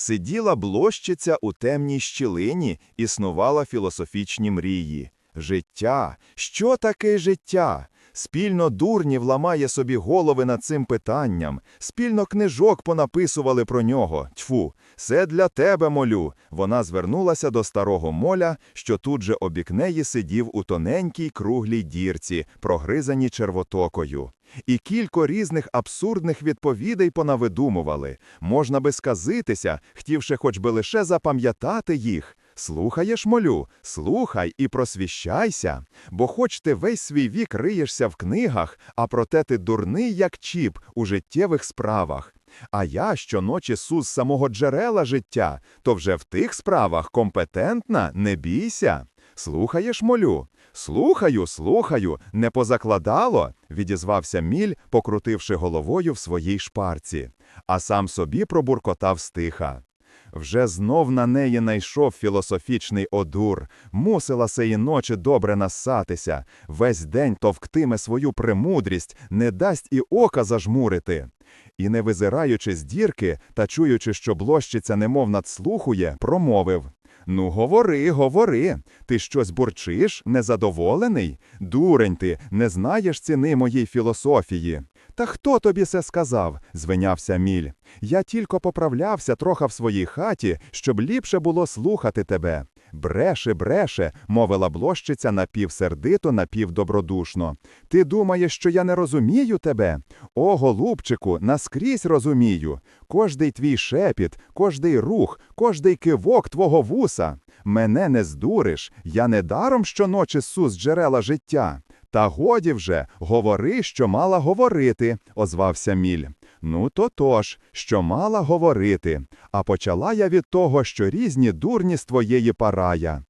Сиділа блощиця у темній щілині, існувала філософічні мрії. Життя, що таке життя? Спільно дурнів ламає собі голови над цим питанням, спільно книжок понаписували про нього. Тьфу, все для тебе молю. Вона звернулася до старого моля, що тут же обік неї сидів у тоненькій круглій дірці, прогризаній червотокою. І кілько різних абсурдних відповідей понавидумували. Можна би сказитися, хотівши хоч би лише запам'ятати їх. Слухаєш, молю, слухай і просвіщайся, бо хоч ти весь свій вік риєшся в книгах, а проте ти дурний, як чіп у життєвих справах. А я щоночі су з самого джерела життя, то вже в тих справах компетентна, не бійся. Слухаєш, молю? Слухаю, слухаю, не позакладало, відізвався міль, покрутивши головою в своїй шпарці, а сам собі пробуркотав стиха. Вже знов на неї найшов філософічний одур, мусила сеї ночі добре насатися, весь день товктиме свою премудрість, не дасть і ока зажмурити. І, не визираючи з дірки та чуючи, що блощиця немов надслухує, промовив Ну, говори, говори. Ти щось бурчиш, незадоволений? Дурень ти, не знаєш ціни моїй філософії. Та хто тобі це сказав? звинявся міль. Я тільки поправлявся трохи в своїй хаті, щоб ліпше було слухати тебе. Бреше, бреше, мовила блощиця напівсердито, напівдобродушно. Ти думаєш, що я не розумію тебе? О, голубчику, наскрізь розумію. Кожний твій шепіт, кожний рух, кожний кивок твого вуса. Мене не здуриш, я не даром щоночі су з джерела життя. Та годі вже, говори, що мала говорити, озвався Міль. Ну, то тож, що мала говорити. А почала я від того, що різні дурні з твоєї парая.